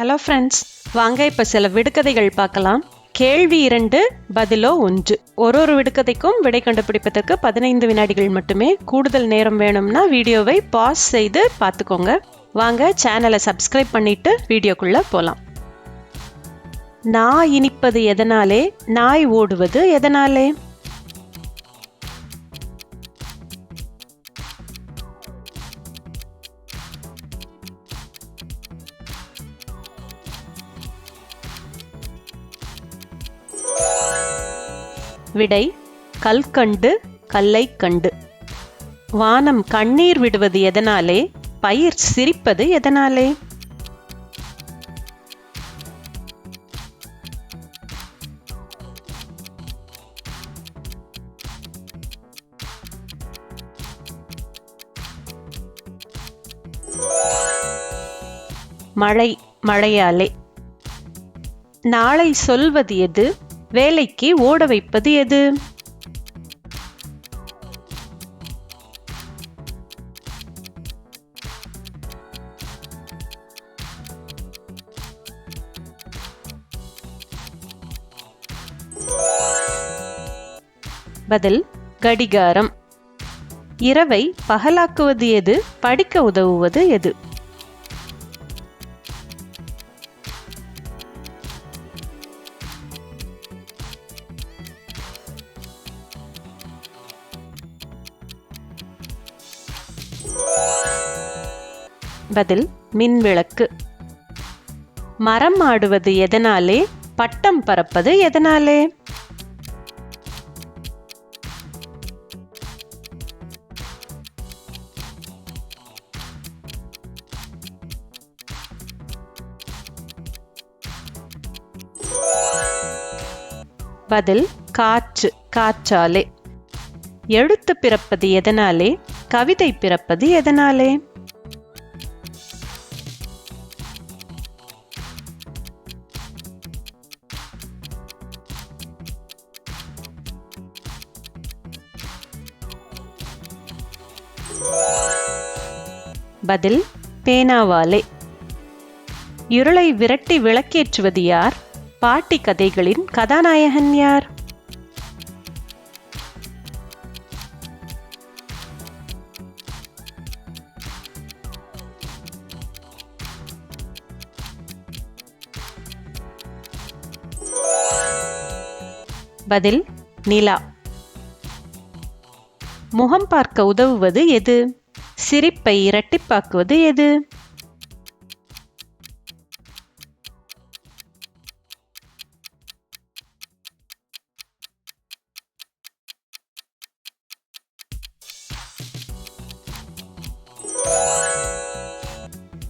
Hello friends வாங்க இப்போ சில விடுகதைகள் பார்க்கலாம். கேள்வி இரண்டு பதிலோ ஒன்று. ஒரு ஒரு விடுகதைக்கும் விடை கண்டுபிடிப்பதற்கு பதினைந்து வினாடிகள் மட்டுமே கூடுதல் நேரம் வேணும்னா வீடியோவை பாஸ் செய்து பார்த்துக்கோங்க. வாங்க சேனலை சப்ஸ்கிரைப் பண்ணிட்டு வீடியோக்குள்ளே போகலாம் நாய் இனிப்பது எதனாலே? நாய் ஓடுவது எதனாலே? விடை கல்கண்டு கல்லை கண்டு வானம் கண்ணீர் விடுவது எதனாலே? பயிர் சிரிப்பது எதனாலே? மழை மழையாலே. நாளை சொல்வது எது? வேலைக்கு ஓட வைப்பது எது? பதில் கடிகாரம். இரவை பகலாக்குவது எது? படிக்க உதவுவது எது? பதில் மின்விளக்கு. மரம் ஆடுவது எதனாலே? பட்டம் பறப்பது எதனாலே? பதில் காற்று காற்றாலே. எழுத்து பிறப்பது எதனாலே? கவிதை பிறப்பது எதனாலே? பதில் பேனாவாலே. இருளை விரட்டி விளக்கேற்றுவது யார்? பாட்டி கதைகளின் கதாநாயகன் யார்? பதில் நிலா. முகம் பார்க்க உதவுவது எது? சிரிப்பை இரட்டிப்பாக்குவது எது?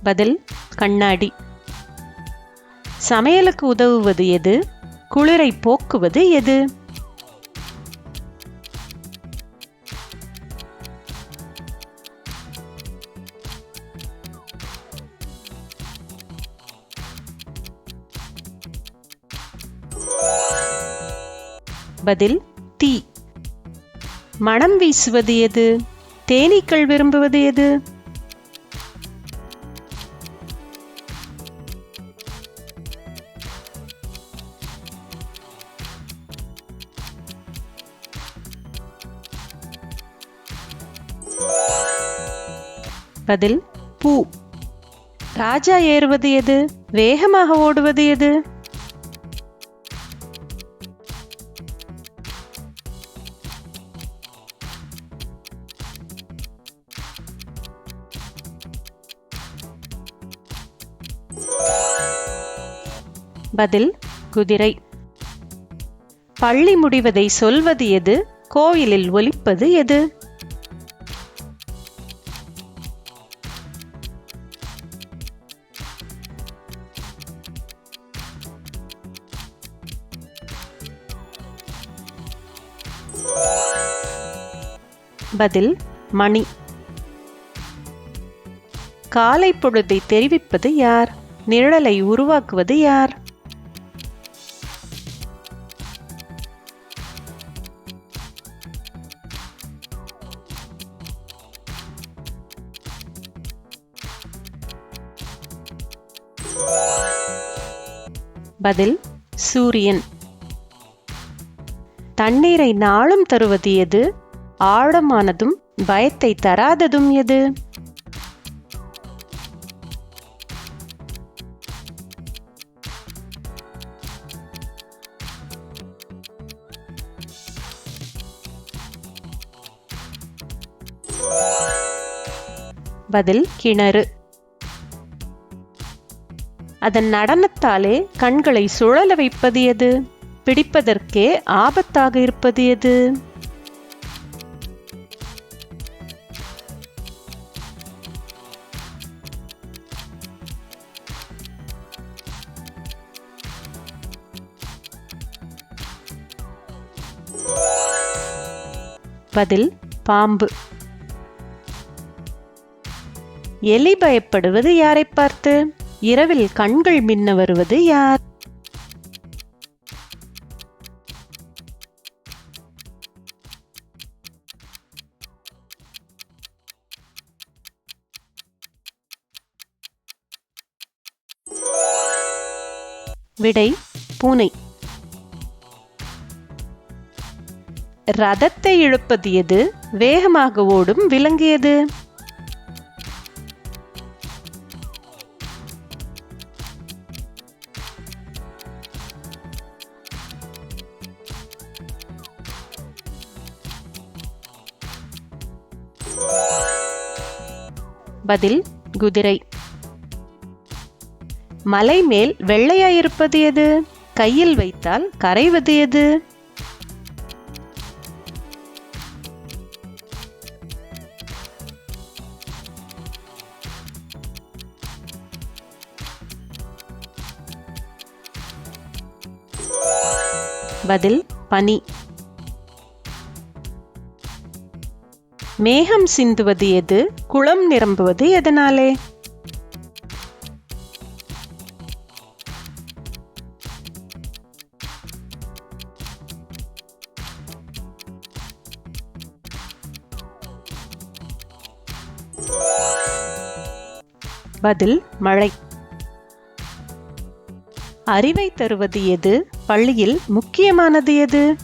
பதில் கண்ணாடி. சமையலுக்கு உதவுவது எது? குளிரை போக்குவது எது? பதில் தீ. மனம் வீசுவது எது? தேனீக்கள் விரும்புவது எது? பதில் பூ. ராஜா ஏறுவது எது? வேகமாக ஓடுவது எது? பதில் குதிரை. பள்ளி முடிவதை சொல்வது எது? கோயிலில் ஒலிப்பது எது? பதில் மணி. காலை பொழுதை தெரிவிப்பது யார்? நிழலை உருவாக்குவது யார்? பதில் சூரியன். தண்ணீரை நாளும் தருவது எது? ஆழமானதும் பயத்தை தராததும் எது? பதில் கிணறு. அதன் நடனத்தாலே கண்களை சுழல வைப்பது எது பிடிப்பதற்கே ஆபத்தாக இருப்பது எது பதில் பாம்பு. எலி பயப்படுவது யாரை பார்த்து? இரவில் கண்கள் மின்ன வருவது யார்? விடை பூனை. ரதத்தை இழுப்பது எது? வேகமாக ஓடும் விலங்கு பதில் குதிரை. மலை மேல் வெள்ளையாயிருப்பது எது? கையில் வைத்தால் கரைவது எது? பதில் பனி. மேகம் சிந்துவது எது? குளம் நிரம்புவது எதனாலே? பதில் மழை. அறிவை தருவது எது? பள்ளியில் முக்கியமானது எது?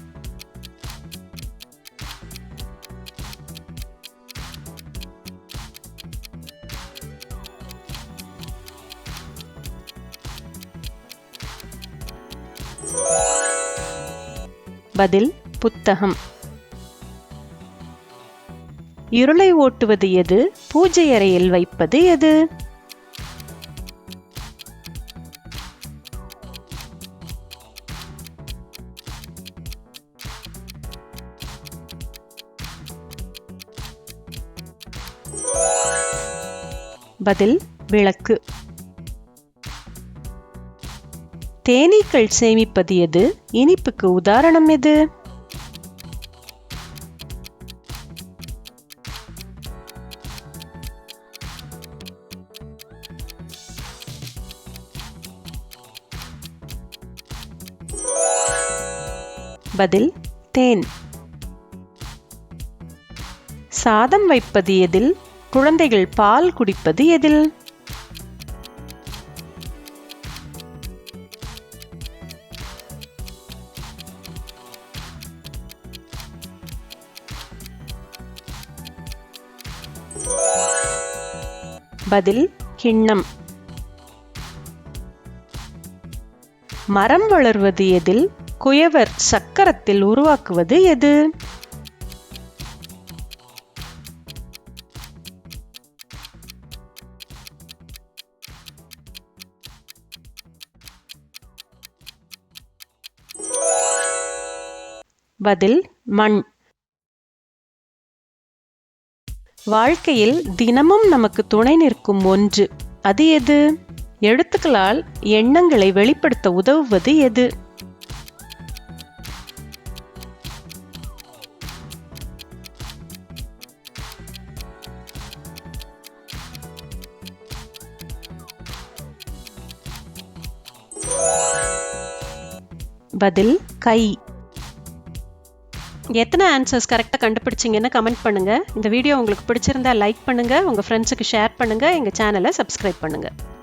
பதில் புத்தகம். இருளை ஓட்டுவது எது? பூஜை அறையில் வைப்பது எது? பதில் விளக்கு. தேனீக்கள் சேமிப்பது எது? இனிப்புக்கு உதாரணம் எது? பதில் தேன். சாதம் வைப்பது எதில்? குழந்தைகள் பால் குடிப்பது எதில்? பதில் கிண்ணம். மரம் வளர்வது எதில் குயவர் சக்கரத்தில் உருவாக்குவது எது? பதில் மண். வாழ்க்கையில் தினமும் நமக்கு துணை நிற்கும் ஒன்று. அது எது? எழுத்துக்களால் எண்ணங்களை வெளிப்படுத்த உதவுவது எது? பதில் கை. எத்தனை ஆன்சர்ஸ் கரெக்டாக கண்டுபிடிச்சிங்கன்னு கமெண்ட் பண்ணுங்கள் இந்த வீடியோ உங்களுக்கு பிடிச்சிருந்தா லைக் பண்ணுங்கள் உங்கள் ஃப்ரெண்ட்ஸுக்கு ஷேர் பண்ணுங்கள் எங்கள் சேனலை சப்ஸ்கிரைப் பண்ணுங்கள்